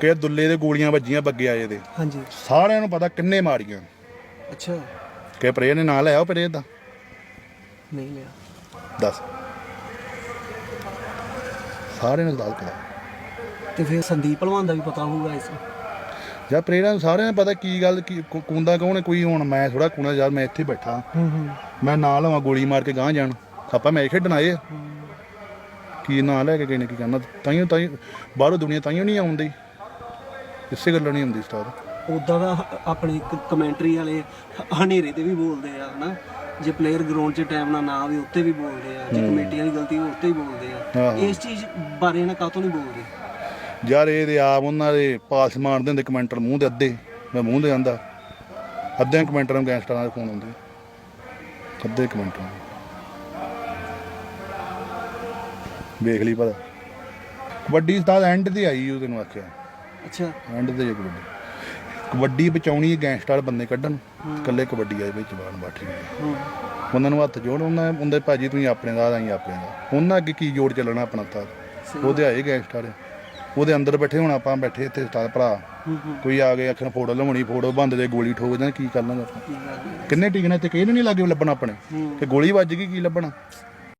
ਕਿ ਦੁੱਲੇ ਦੇ ਗੋਲੀਆਂ ਵੱਜੀਆਂ ਬੱਗੇ ਆਏ ਦੇ। ਹਾਂਜੀ। ਸਾਰਿਆਂ ਨੂੰ ਪਤਾ ਕਿੰਨੇ ਮਾਰੀਆਂ। ਅੱਛਾ। ਕਿ ਪ੍ਰੇਰ ਨੇ ਨਾਂ ਲਿਆ ਉਹ ਪ੍ਰੇਰ ਦਾ ਨਹੀਂ ਲਿਆ। ਦੱਸ। ਸਾਰਿਆਂ ਨੂੰ ਦੱਸ ਪਤਾ ਤੇ ਫਿਰ ਸੰਦੀਪ ਭਲਵਾਨ ਦਾ ਵੀ ਪਤਾ ਹੋਊਗਾ ਇਸ ਜਾਂ ਪ੍ਰੇਰਾਂ ਨੂੰ ਸਾਰਿਆਂ ਨੂੰ ਪਤਾ ਕੀ ਗੱਲ ਕੀ ਕੁ- ਕੁੰਦਾ ਕੌਣ ਹੈ ਕੋਈ ਹੁਣ ਮੈਂ ਥੋੜਾ ਕੁੰਦਾ ਯਾਰ ਮੈਂ ਇੱਥੇ ਬੈਠਾ। ਹੂੰ ਹੂੰ। ਮੈਂ ਨਾਲ ਲਵਾਂ ਗੋਲੀ ਮਾਰ ਕੇ ਗਾਂ ਜਾਣ। ਆਪਾਂ ਮੈਚ ਖੇਡਣ ਆਏ ਆ। ਕੀ ਨਾਂ ਲੈ ਕੇ ਗਏ ਨੇ ਕੀ ਕਰਨਾ। ਤਾਈਓ ਤਾਈ ਬਾਹਰੋਂ ਦੁਨੀਆ ਤਾਈਓ ਨਹੀਂ ਆਉਂਦੀ। ਇਸੇ ਗੱਲੋਂ ਨਹੀਂ ਆਉਂਦੀ ਸਟਾਰ ਉਦਾਂ ਦਾ ਆਪਣੀ ਕਮੈਂਟਰੀ ਵਾਲੇ ਹ- ਹਨੇਰੇ ਤੇ ਵੀ ਬੋਲਦੇ ਆ ਹਨਾ? ਜੇ ਪਲੇਅਰ ਗਰਾਊਂਡ 'ਚ ਟਾਈਮ ਨਾਲ ਨਾ ਆਵੇ ਉੱਤੇ ਵੀ ਬੋਲਦੇ ਆ। ਜੇ ਕਮੇਟੀ ਵਾਲੀ ਗਲਤੀ ਉੱਤੇ ਵੀ ਬੋਲਦੇ ਆ। ਇਸ ਚੀਜ਼ ਬਾਰੇ ਨਾ ਕਾਤੋਂ ਨਹੀਂ ਬੋਲਦੇ? ਯਾਰ ਇਹ ਦੇ ਆਪ ਉਹਨਾਂ ਦੇ ਪਾਸ ਮਾਰਦੇ ਹੁੰਦੇ ਕਮੈਂਟਰ ਮੂੰਹ ਦੇ ਅੱਧੇ। ਮੈਂ ਮੂੰਹ ਦੇ ਜਾਂਦਾ ਅੱਧੇ ਕਮੈਂਟਰਾਂ ਨੂੰ ਗੈਂਗਸਟਰਾਂ ਦੇ ਫੋਨ ਆਉਂਦੇ ਅੱਧੇ ਕਮੈਂਟਰਾਂ ਨੂੰ। ਵੇਖ ਲਈ ਪਤਾ ਕਬੱਡੀ ਤਾਂ ਐਂਡ ਤੇ ਆਈ ਉਹ ਤੈਨੂੰ ਆਖਿਆ। ਅੱਛਾ। ਐਂਡ ਤੇ ਜੇ ਕਬੱਡੀ। ਕਬੱਡੀ ਬਚਾਉਣੀ ਗੈਂਗਸਟਰ ਬੰਦੇ ਕੱਢਣ। ਇਕੱਲੇ ਕਬੱਡੀ ਆਏ ਵਿੱਚ ਬਾਣ ਬਾਠੀ ਹੂੰ। ਉਹਨਾਂ ਨੂੰ ਹੱਥ ਜੋੜ ਉਹਨਾਂ ਉਹਦੇ ਭਾਜੀ ਤੁਸੀਂ ਆਪਣੇ ਦਾ ਆਈ ਆਪਣੇ ਦਾ। ਉਹਨਾਂ ਅੱਗੇ ਕੀ ਜੋੜ ਚੱਲਣਾ ਆਪਣਾ ਤਾਂ? ਉਹਦੇ ਆਏ ਗੈਂਗਸਟਰ ਉਹਦੇ ਅੰਦਰ ਬੈਠੇ ਹੁਣ ਆਪਾਂ ਬੈਠੇ ਇੱਥੇ ਸਟਾਰ ਭਰਾ। ਹੂੰ ਹੂੰ। ਕੋਈ ਆ ਕੇ ਅੱਖਾਂ ਫੋਟੋ ਲਵਾਉਣੀ ਫੋਟੋ ਬੰਦ ਦੇ ਗੋਲੀ ਠੋਕ ਦੇਣਾ ਕੀ ਕਰ ਲਾਂਗੇ ਆਪਾਂ? ਕੀ ਗੱਲ ਹੈ। ਕਿੰਨੇ ਟਿਕਣੇ ਤੇ ਕਿਹਨੇ ਨਹੀਂ ਲੱਗੇ ਲੱਭਣਾ ਆਪਣੇ? ਹੂੰ। ਕਿ ਗੋਲੀ ਵੱਜ ਗਈ ਕੀ ਲੱਭਣਾ?